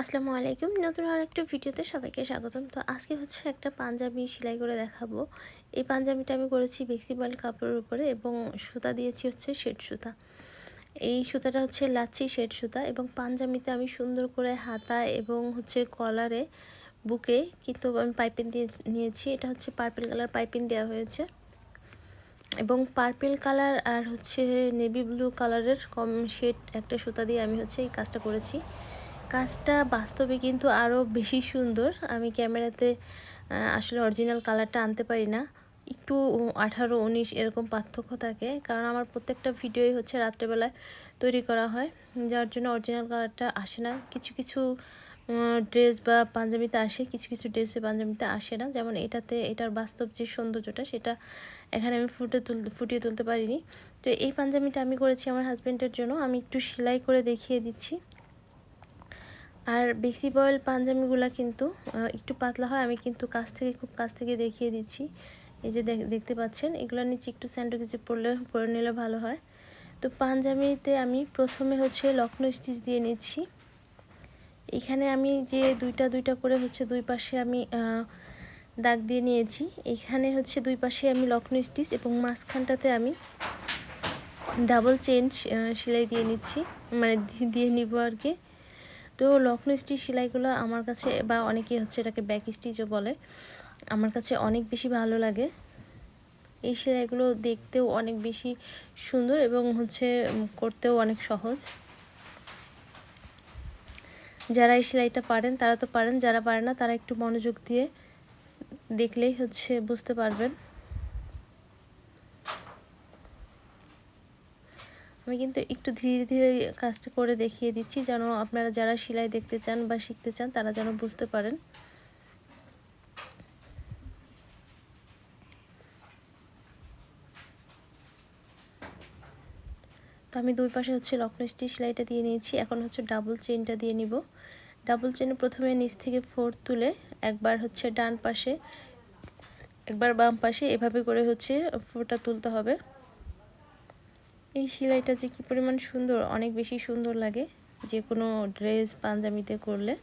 আসসালামু আলাইকুম। নতুন আর একটা ভিডিওতে সবাইকে স্বাগতম। তো আজকে হচ্ছে একটা পাঞ্জাবি সেলাই করে দেখাবো। এই পাঞ্জাবিটা আমি করেছি বেক্সিবল কাপড়ের উপরে এবং সুতা দিয়েছি হচ্ছে শেড সুতা। এই সুতাটা হচ্ছে লাচ্ছি শেড সুতা এবং পাঞ্জাবিতে আমি সুন্দর করে হাতা এবং হচ্ছে কলারে বুকে কিন্তু আমি পাইপিং দিয়ে নিয়েছি। এটা হচ্ছে পার্পেল কালার পাইপিং দেওয়া হয়েছে। এবং পার্পেল কালার আর হচ্ছে নেভি ব্লু কালারের কম শেড একটা সুতা দিয়ে আমি হচ্ছে এই কাজটা করেছি। কাজটা বাস্তবে কিন্তু আরও বেশি সুন্দর। আমি ক্যামেরাতে আসলে অরিজিনাল কালারটা আনতে পারি না। একটু আঠারো, উনিশ এরকম পার্থক্য থাকে। কারণ আমার প্রত্যেকটা ভিডিওই হচ্ছে রাত্রেবেলায় তৈরি করা হয়। যার জন্য অরিজিনাল কালারটা আসে না। কিছু কিছু ড্রেস বা পাঞ্জাবিতে আসে, কিছু কিছু ড্রেসে পাঞ্জাবিতে আসে না। যেমন এটাতে, এটার বাস্তব যে সৌন্দর্যটা, সেটা এখানে আমি ফুটে তুল, ফুটিয়ে তুলতে পারিনি। তো এই পাঞ্জাবিটা আমি করেছি আমার হাজব্যান্ডের জন্য। আমি একটু সেলাই করে দেখিয়ে দিচ্ছি। আর বেসি বয়েল পাঞ্জাবিগুলো কিন্তু একটু পাতলা হয়। আমি কিন্তু কাছ থেকে খুব কাছ থেকে দেখিয়ে দিচ্ছি। এই যে দেখতে পাচ্ছেন, এগুলো নিচে একটু স্যান্ডো কিছু পরলে, পরে নিলে ভালো হয়। তো পাঞ্জাবিতে আমি প্রথমে হচ্ছে লক্ষ্ণৌ স্টিচ দিয়ে নিচ্ছি। এখানে আমি যে দুইটা দুইটা করে হচ্ছে দুই পাশে আমি দাগ দিয়ে নিয়েছি। এখানে হচ্ছে দুই পাশে আমি লক্ষ্ণৌ স্টিচ এবং মাঝখানটাতে আমি ডাবল চেন সেলাই দিয়ে নিচ্ছি। মানে দিয়ে নিব আর কি। তো লক্ষ্ণৌ স্টিচ সেলাইগুলো আমার কাছে বা অনেকেই হচ্ছে এটাকে ব্যাক স্টিচও বলে। আমার কাছে অনেক বেশি ভালো লাগে। এই সেলাইগুলো দেখতেও অনেক বেশি সুন্দর এবং হচ্ছে করতেও অনেক সহজ। যারা এই সেলাইটা পারেন, তারা তো পারেন, যারা পারে না তারা একটু মনোযোগ দিয়ে দেখলেই হচ্ছে বুঝতে পারবেন। আমি কিন্তু একটু ধীরে ধীরে কাজটা করে দেখিয়ে দিচ্ছি, যেন আপনারা যারা সেলাই দেখতে চান বা শিখতে চান, তারা যেন বুঝতে পারেন। তো আমি দুই পাশে হচ্ছে লক্ষ্ণৌ সেলাইটা দিয়ে নিয়েছি। এখন হচ্ছে ডাবল চেনটা দিয়ে নিব। ডাবল চেনে প্রথমে নিচ থেকে ফোর তুলে একবার হচ্ছে ডান পাশে, একবার বাম পাশে এভাবে করে হচ্ছে ফোরটা তুলতে হবে। এই সেলাইটা যে কী পরিমাণ সুন্দর, অনেক বেশি সুন্দর লাগে যে কোনো ড্রেস পাঞ্জাবিতে করলে।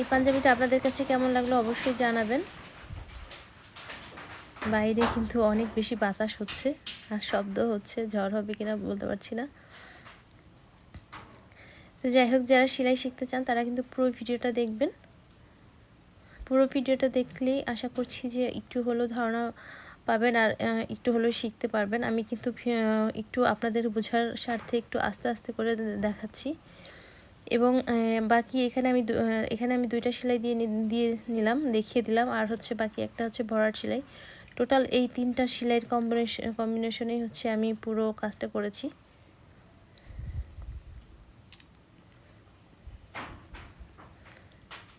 এই পাঞ্জাবিটা আপনাদের কাছে কেমন লাগল অবশ্যই জানাবেন। বাইরে কিন্তু অনেক বেশি বাতাস হচ্ছে আর শব্দ হচ্ছে, ঝড় হবে কিনা বলতে পারছি না। তো যাই হোক, যারা সেলাই শিখতে চান তারা কিন্তু পুরো ভিডিওটা দেখবেন। পুরো ভিডিওটা দেখলেই আশা করছি যে একটু হলেও ধারণা পাবেন আর একটু হলেও শিখতে পারবেন। আমি কিন্তু একটু আপনাদের বোঝার স্বার্থে একটু আস্তে আস্তে করে দেখাচ্ছি। এবং বাকি এখানে আমি এখানে আমি দুইটা সেলাই দিয়ে দিয়ে নিলাম, দেখিয়ে দিলাম। আর হচ্ছে বাকি একটা হচ্ছে ভরাট সেলাই। টোটাল এই তিনটা সেলাইয়ের কম্বিনেশন কম্বিনেশনেই হচ্ছে আমি পুরো কাজটা করেছি।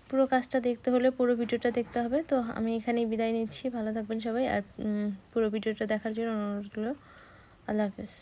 পুরো কাজটা দেখতে হলে, পুরো ভিডিওটা দেখতে হবে। তো আমি এখানেই বিদায় নিচ্ছি। ভালো থাকবেন সবাই। আর পুরো ভিডিওটা দেখার জন্য অনুরোধ করল আল্লাহ হাফেজ।